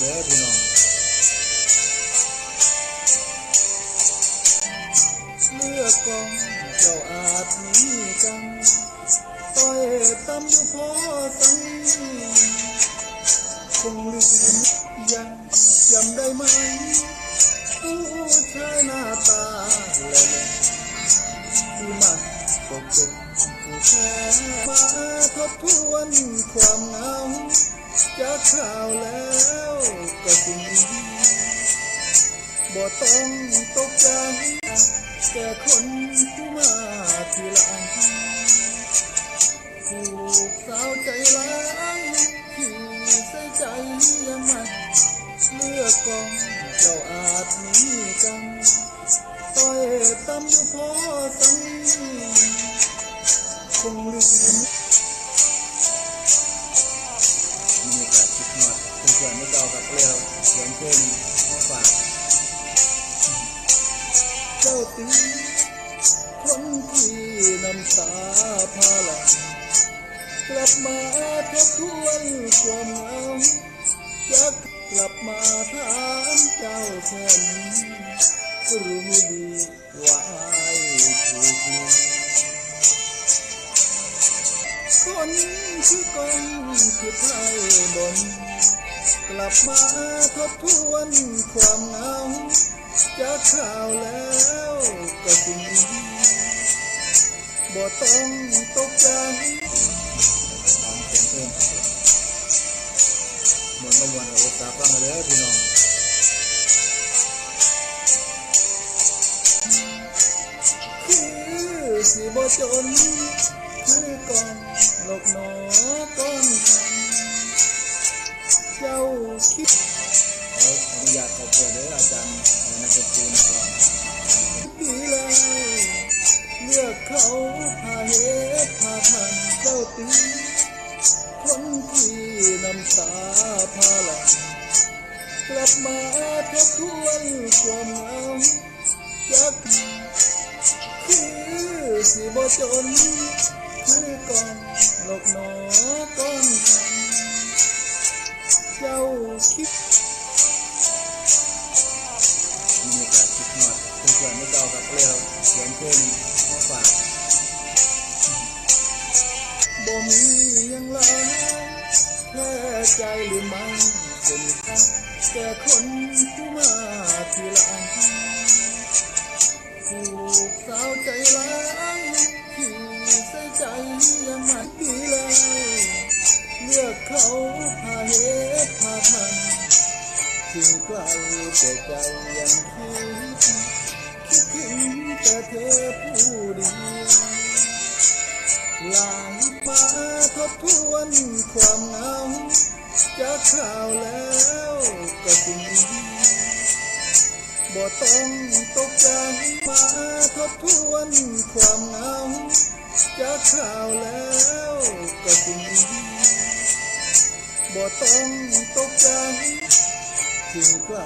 เด้อพี่น้องเลือกกองเจ้าอาจมีจังต้อยตำอยู่พอสังคงลืมยังจำได้ไหม บ่ต้องตกใจแก่คนผู้มาทีหลังผูกสาวใจร้ายที่ใส่ใจยังไม่เลือกกองเจ้าอาจมีจังต้อยตำอยู่พอสังคงลืมบรรยากาศคิดฮอดเพื่อนๆไม่เก่ากับเร็วเสียงเพลงมาฝาก ตีคนที่น้ำตาพาหลังกลับมาทบทวนความเหงาอยากกลับมาถามเจ้าแค่นี้รู้ดีว่าอายถูกลืมคนที่กองคือไทยบน กลับมาทบทวนความเหงา จากข่าวแล้วก็สิ่งดีบ่ต้องตกใจตามเสียงเพลงเหมือนมาวนกับรถตาฟังมาเลยพี่น้องคือสิบ่จนคือกองหลกหนอก้อนคำเจ้าคิดขออนุญาตขอบคุณเด้ออาจารย์ นักดนตรีนะครับปีแล้วเลือกเขาพาเหตุพาทันเจ้าตีคนที่น้ำตาพาหลังกลับมาทบทวนความเหงาจากคือสิบ่จน คือกองหลอกหนอก้อนคำเจ้าคิด บรรยากาศคิดฮอดเพื่อนๆไม่เก่ากับเร็วเสียงเพลงมาฝากบ่มียังหลายแค่ใจหรือไม่เป็นค่าแก่คนผู้มาทีหลังผูกสาวใจร้ายที่ใส่ใจยังไม่ดีแล้วเลือกเขาพาเหตุพา ถึงไกลแต่ใจยังคิดคิดถึงแต่เธอผู้เดียวหลายมาทบทวนความเหงาจากข่าวแล้วก็สิ่งดีบ่ต้องตกใจมาทบทวนความเหงาจากข่าวแล้วก็สิ่งดีบ่ต้องตกใจ ถึงไกล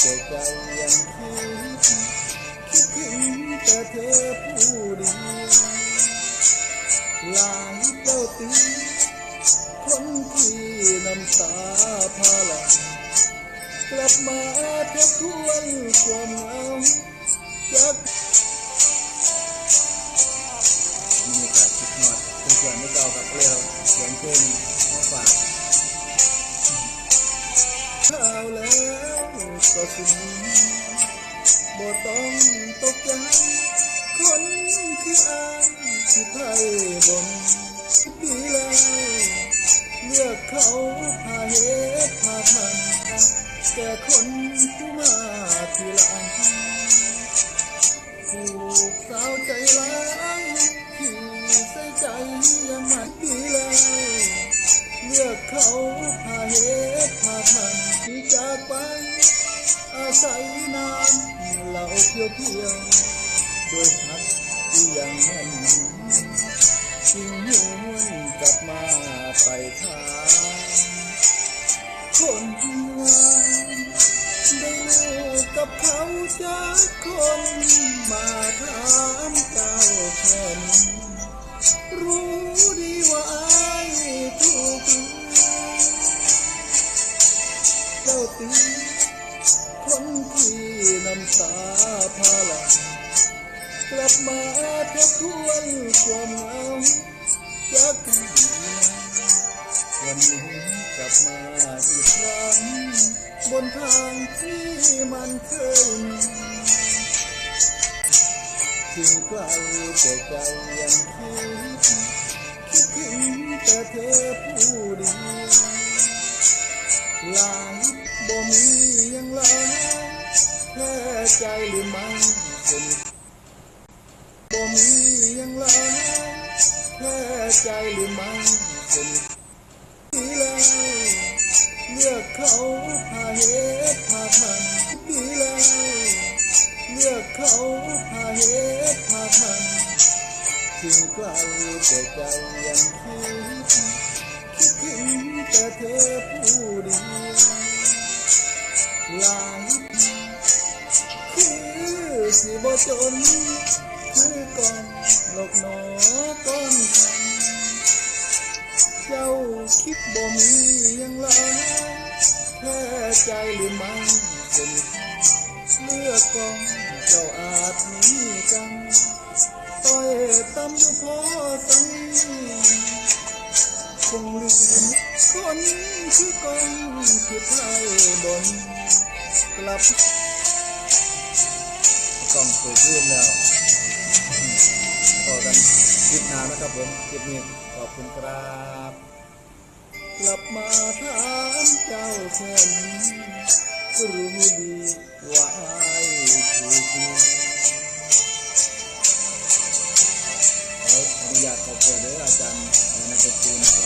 แต่ใจยังคิดคิดถึงแต่เธอผู้เดียวหลายเจ้าตีคนที่น้ำตาพาหลังกลับมาทบทวนความเหงาจากบรรยากาศคิดฮอดเพื่อนๆไม่เก่ากับเร็วเสียงเพลงมาฝาก สิ่งบ่ต้องตกใจคนคืออายที่ไทยบน อาศัยนานเหล่าเพียวเพียวๆโดยหักที่ยังแน่นจึงหวนกลับมาไปทางคนงานได้รู้กับเขาจากคนมาถามเจ้าแค่นี้รู้ดีว่าอายถูกลืมเจ้าตี พาหลังกลับมาทบทวนความเหงาจากกันดีวันนี้กลับมาอีกครั้งบนทางที่มันเคยมีถึงไกลแต่ใจยังคิดคิดถึงแต่เธอผู้เดียวหลายบ่มียังหลาย แค่ใจหรือไม่สนิทบ่มียังหลายแค่ใจหรือไม่สนิทดีแล้วเลือกเขาพาเหตุพาทันดีแล้วเลือกเขาพาเหตุพาทันถึงไกลแต่ใจยังคิดคิดถึงแต่เธอผู้เดียวหลาย สิบ่จนคือกองหลอกหนอก้อนคำเจ้าคิดบ่มียังหลายแค่ใจหรือไม่สนิทเลือกกองเจ้าอาจมีกันต้อยตำอยู่พอสังคงลืมคนคือกองคือไทยบนกลับ กล้องสูงขึ้นแล้วพอกันคลิปหน้านะครับผมคลิปนี้ขอบคุณครับ กลับมาถามเจ้าแค่นรู้ดีว่าอายถูกลืมขออนุญาตขอเปิดเด้ออาจารย์นักดนตรีนะครับ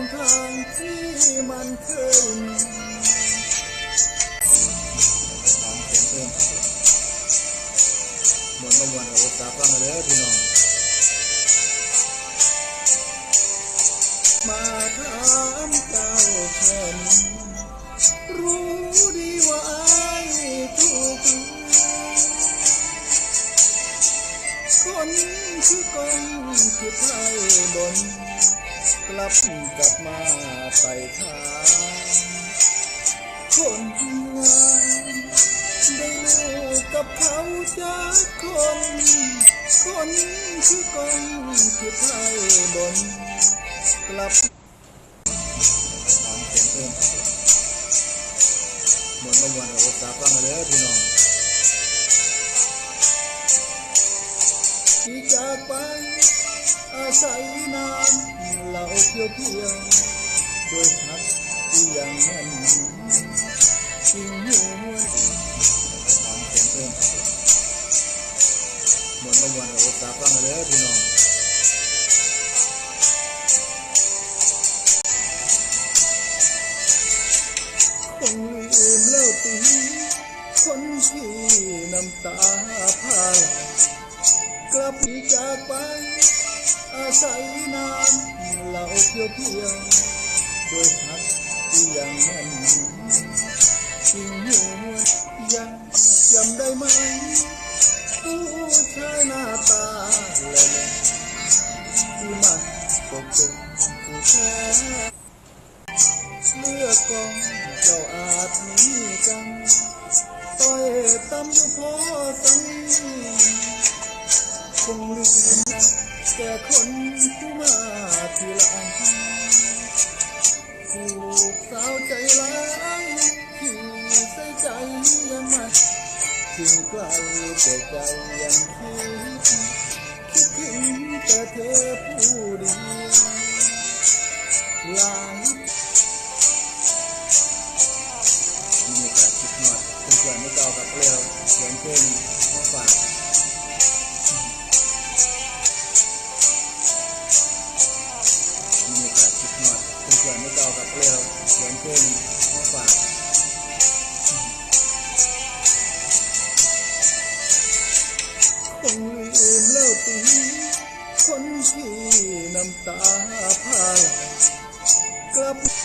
นทางที่มันเคยมีตามเสียงเพลงครับผมมวนต้องวนโพสต์ฟังเลยพี่น้อง มาถามเจ้าแค่นรู้ดีว่าไอายถูกคนคือกองคือไทย ลับกลับมาไปทางคนงามได้ลูกกับเขาจากคน คนคือกองคือไทยบน กลับตามเสียงเพลงครับผมมวนบางวันเราตาฟังกันเลยพี่น้องที่จากไป อาศัยนานเราเพียวเพียวๆด้วยฮักที่ยังแน่นจริงหัวตามเสียงเพลงครับผมมวนบางวันเราตาฟังเลยพี่น้องคงลืมแล้วตีคนที่น้ำตาพาไหลกลับที่จากไป อาศัยนานเราเพียวเพียวๆด้วยฮักที่ยังแน่นจริงหัวยังจำได้ไหมผู้ชายหน้าตาแหล่ๆที่มาปกเป็นผู้แท้เลือกกองเจ้าอาจมีกันต้อยตำอยู่พอสังคงลืม แก่คนผู้มาทีหลังถูกสาวใจร้ายที่ใส่ใจยังมาถึงไกลแต่ใจยังคิดคิดถึงแต่เธอผู้เดียวหลายมีโอกาสคิดฮอดเพื่อนๆไม่เก่ากับเร็วเสียงเพลงมาฝาก เช่นข้อกว่าคงลืมแล้วตีคนที่น้ำตาพาไหลกลับ